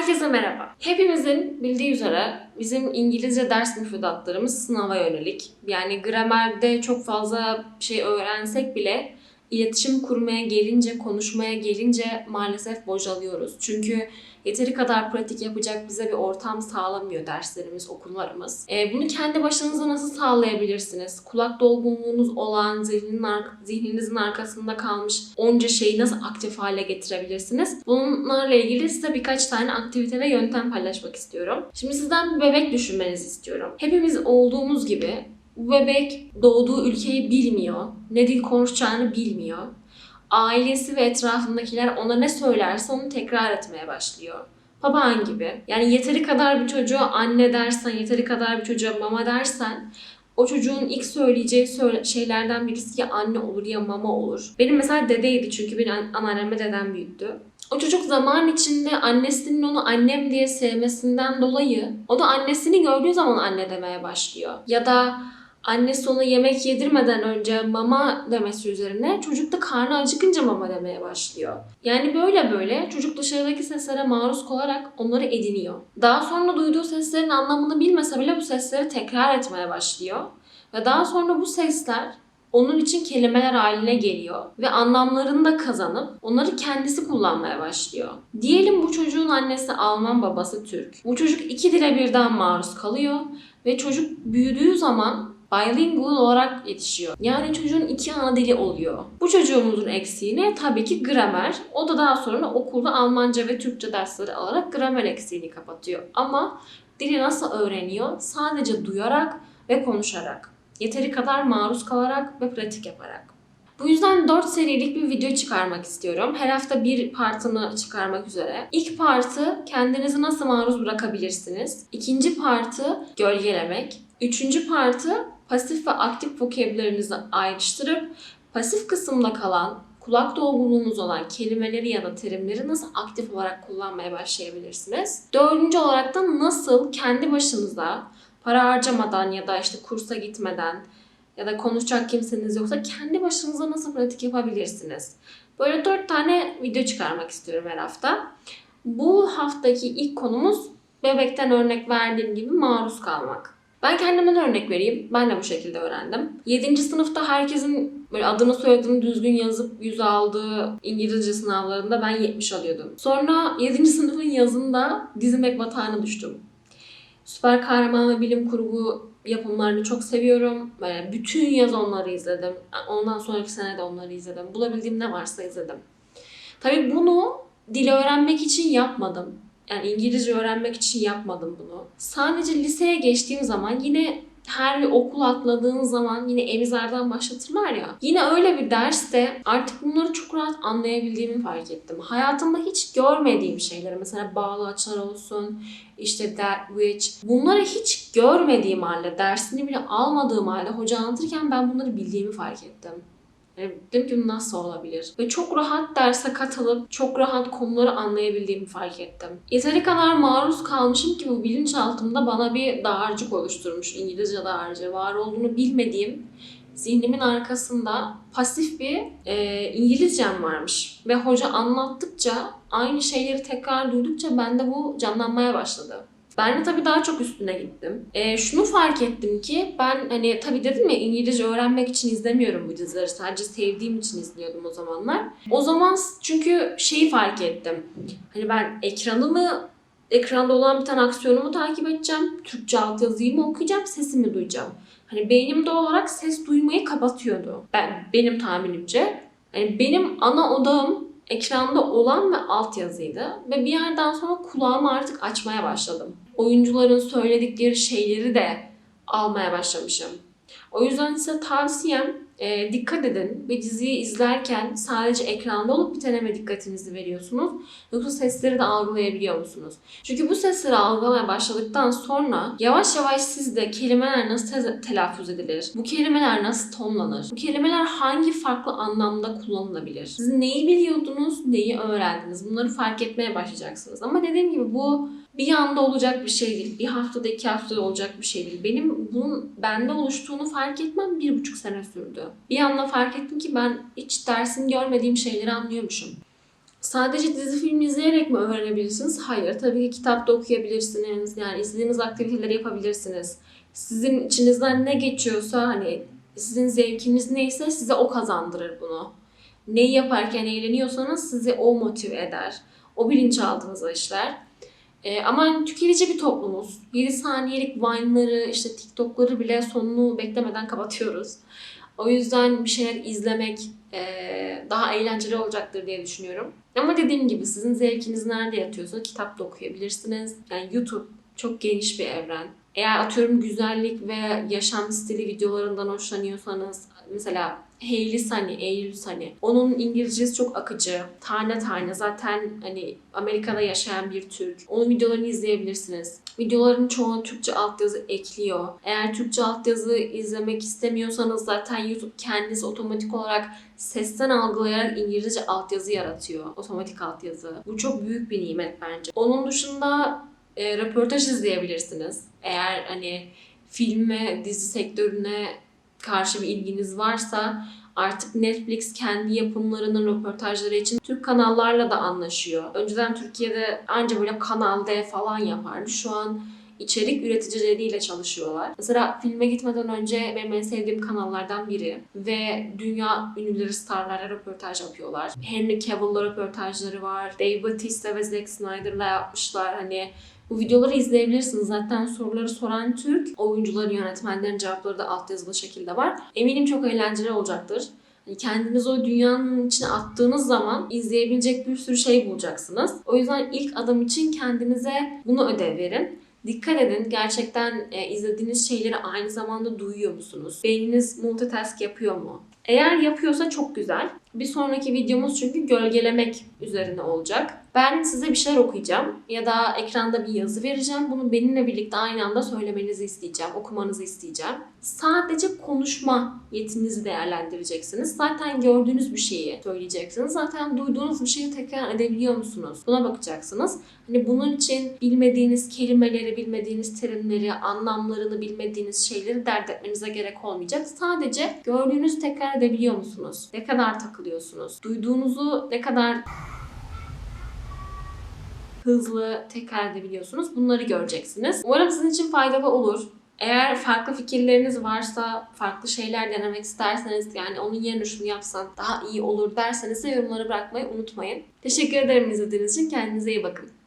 Herkese merhaba. Hepimizin bildiği üzere bizim İngilizce ders müfredatlarımız sınava yönelik. Yani gramerde çok fazla şey öğrensek bile iletişim kurmaya gelince, konuşmaya gelince maalesef bocalıyoruz. Çünkü yeteri kadar pratik yapacak bize bir ortam sağlamıyor derslerimiz, okullarımız. Ee, bunu kendi başınıza nasıl sağlayabilirsiniz? Kulak dolgunluğunuz olan, zihnin ar- zihninizin arkasında kalmış onca şeyi nasıl aktif hale getirebilirsiniz? Bunlarla ilgili size birkaç tane aktivite ve yöntem paylaşmak istiyorum. Şimdi sizden bir bebek düşünmenizi istiyorum. Hepimiz olduğumuz gibi bu bebek doğduğu ülkeyi bilmiyor, ne dil konuşacağını bilmiyor. Ailesi ve etrafındakiler ona ne söylerse onu tekrar etmeye başlıyor. Baban gibi. Yani yeteri kadar bir çocuğa anne dersen, yeteri kadar bir çocuğa mama dersen o çocuğun ilk söyleyeceği söyle- şeylerden birisi ya anne olur ya mama olur. Benim mesela dedeydi çünkü beni an- anneannem ve dedem büyüttü. O çocuk zaman içinde annesinin onu annem diye sevmesinden dolayı o da annesini gördüğü zaman anne demeye başlıyor. Ya da annesi ona yemek yedirmeden önce mama demesi üzerine çocuk da karnı acıkınca mama demeye başlıyor. Yani böyle böyle çocuk dışarıdaki seslere maruz kalarak onları ediniyor. Daha sonra duyduğu seslerin anlamını bilmese bile bu sesleri tekrar etmeye başlıyor. Ve daha sonra bu sesler onun için kelimeler haline geliyor ve anlamlarını da kazanıp onları kendisi kullanmaya başlıyor. Diyelim bu çocuğun annesi Alman, babası Türk. Bu çocuk iki dile birden maruz kalıyor ve çocuk büyüdüğü zaman bilingual olarak yetişiyor. Yani çocuğun iki ana dili oluyor. Bu çocuğumuzun eksiğini tabii ki gramer. O da daha sonra okulda Almanca ve Türkçe dersleri alarak gramer eksiğini kapatıyor. Ama dili nasıl öğreniyor? Sadece duyarak ve konuşarak. Yeteri kadar maruz kalarak ve pratik yaparak. Bu yüzden 4 serilik bir video çıkarmak istiyorum. Her hafta bir partını çıkarmak üzere. İlk partı kendinizi nasıl maruz bırakabilirsiniz? İkinci partı gölgelemek. Üçüncü partı pasif ve aktif vokabülerinizi ayrıştırıp pasif kısımda kalan kulak dolgunluğunuz olan kelimeleri ya da terimleri nasıl aktif olarak kullanmaya başlayabilirsiniz? Dördüncü olarak da nasıl kendi başınıza para harcamadan ya da işte kursa gitmeden ya da konuşacak kimseniz yoksa kendi başınıza nasıl pratik yapabilirsiniz? Böyle dört tane video çıkarmak istiyorum her hafta. Bu haftaki ilk konumuz bebekten örnek verdiğim gibi maruz kalmak. Ben kendimden örnek vereyim. Ben de bu şekilde öğrendim. 7. sınıfta herkesin böyle adını soyadını düzgün yazıp yüz aldığı İngilizce sınavlarında ben 70 alıyordum. Sonra 7. sınıfın yazında dizime batağına düştüm. Süper kahraman ve bilim kurgu yapımlarını çok seviyorum. Böyle bütün yaz onları izledim. Ondan sonraki sene de onları izledim. Bulabildiğim ne varsa izledim. Tabii bunu dil öğrenmek için yapmadım. Yani İngilizce öğrenmek için yapmadım bunu. Sadece liseye geçtiğim zaman yine her bir okul atladığın zaman yine emizlerden başlatırlar ya. Yine öyle bir derste artık bunları çok rahat anlayabildiğimi fark ettim. Hayatımda hiç görmediğim şeyleri mesela bağlaçlar olsun, işte that which bunları hiç görmediğim halde, dersini bile almadığım halde hoca anlatırken ben bunları bildiğimi fark ettim. Dedim ki nasıl olabilir? Ve çok rahat derse katılıp çok rahat konuları anlayabildiğimi fark ettim. Yeteri kadar maruz kalmışım ki bu bilinçaltımda bana bir dağarcık oluşturmuş. İngilizce dağarcığı. Var olduğunu bilmediğim zihnimin arkasında pasif bir e, İngilizcem varmış. Ve hoca anlattıkça aynı şeyleri tekrar duydukça bende bu canlanmaya başladı. Ben de tabii daha çok üstüne gittim. E, şunu fark ettim ki ben hani tabii dedim ya İngilizce öğrenmek için izlemiyorum bu dizileri. Sadece sevdiğim için izliyordum o zamanlar. O zaman çünkü şeyi fark ettim. Hani ben ekranı mı ekranda olan bir tane aksiyonu mu takip edeceğim? Türkçe altyazıyı mı okuyacağım? Sesimi duyacağım. Hani beynim doğal olarak ses duymayı kapatıyordu. Ben benim tahminimce. Yani benim ana odağım ekranda olan ve altyazıydı. Ve bir yerden sonra kulağımı artık açmaya başladım. Oyuncuların söyledikleri şeyleri de almaya başlamışım. O yüzden size tavsiyem e, dikkat edin. Bir diziyi izlerken sadece ekranda olup bitene mi dikkatinizi veriyorsunuz? Yoksa sesleri de algılayabiliyor musunuz? Çünkü bu sesleri algılamaya başladıktan sonra yavaş yavaş sizde kelimeler nasıl te- telaffuz edilir? Bu kelimeler nasıl tonlanır? Bu kelimeler hangi farklı anlamda kullanılabilir? Siz neyi biliyordunuz, neyi öğrendiniz? Bunları fark etmeye başlayacaksınız. Ama dediğim gibi bu bir anda olacak bir şey değil. Bir haftada iki haftada olacak bir şey değil. Benim bunun bende oluştuğunu fark etmem bir buçuk sene sürdü. Bir anda fark ettim ki ben hiç dersini görmediğim şeyleri anlıyormuşum. Sadece dizi film izleyerek mi öğrenebilirsiniz? Hayır. Tabii ki kitap da okuyabilirsiniz. Yani istediğiniz aktiviteleri yapabilirsiniz. Sizin içinizden ne geçiyorsa hani sizin zevkiniz neyse size o kazandırır bunu. Neyi yaparken eğleniyorsanız sizi o motive eder. O bilinçaltınıza işler. Ee, ama tüketici bir toplumuz. 7 saniyelik Vine'ları, işte TikTok'ları bile sonunu beklemeden kapatıyoruz. O yüzden bir şeyler izlemek eee, daha eğlenceli olacaktır diye düşünüyorum. Ama dediğim gibi sizin zevkiniz nerede yatıyorsa kitap da okuyabilirsiniz. Yani YouTube çok geniş bir evren. Eğer atıyorum güzellik ve yaşam stili videolarından hoşlanıyorsanız mesela Hailey Sunny, Eylül Sunny. Onun İngilizcesi çok akıcı. Tane tane zaten hani Amerika'da yaşayan bir Türk. Onun videolarını izleyebilirsiniz. Videoların çoğu Türkçe altyazı ekliyor. Eğer Türkçe altyazı izlemek istemiyorsanız zaten YouTube kendisi otomatik olarak sesten algılayarak İngilizce altyazı yaratıyor. Otomatik altyazı. Bu çok büyük bir nimet bence. Onun dışında e, röportaj izleyebilirsiniz. Eğer hani filme, dizi sektörüne karşı bir ilginiz varsa artık Netflix kendi yapımlarının röportajları için Türk kanallarla da anlaşıyor. Önceden Türkiye'de anca böyle Kanal D falan yapardı. Şu an içerik üreticileriyle çalışıyorlar. Mesela filme gitmeden önce benim en sevdiğim kanallardan biri ve dünya ünlüleri starlarla röportaj yapıyorlar. Henry Cavill'la röportajları var. Dave Bautista ve Zack Snyder'la yapmışlar. Hani bu videoları izleyebilirsiniz. Zaten soruları soran Türk, oyuncuların, yönetmenlerin cevapları da altyazılı şekilde var. Eminim çok eğlenceli olacaktır. Hani kendinizi o dünyanın içine attığınız zaman izleyebilecek bir sürü şey bulacaksınız. O yüzden ilk adım için kendinize bunu ödev verin. Dikkat edin gerçekten e, izlediğiniz şeyleri aynı zamanda duyuyor musunuz? Beyniniz multitask yapıyor mu? Eğer yapıyorsa çok güzel. Bir sonraki videomuz çünkü gölgelemek üzerine olacak. Ben size bir şeyler okuyacağım ya da ekranda bir yazı vereceğim. Bunu benimle birlikte aynı anda söylemenizi isteyeceğim, okumanızı isteyeceğim. Sadece konuşma yetinizi değerlendireceksiniz. Zaten gördüğünüz bir şeyi söyleyeceksiniz. Zaten duyduğunuz bir şeyi tekrar edebiliyor musunuz? Buna bakacaksınız. Hani bunun için bilmediğiniz kelimeleri, bilmediğiniz terimleri, anlamlarını bilmediğiniz şeyleri dert etmenize gerek olmayacak. Sadece gördüğünüzü tekrar edebiliyor musunuz? Ne kadar takılıyorsunuz? Duyduğunuzu ne kadar hızlı tekrar edebiliyorsunuz. Bunları göreceksiniz. Umarım sizin için faydalı olur. Eğer farklı fikirleriniz varsa, farklı şeyler denemek isterseniz, yani onun yerine şunu yapsan daha iyi olur derseniz de yorumlara bırakmayı unutmayın. Teşekkür ederim izlediğiniz için. Kendinize iyi bakın.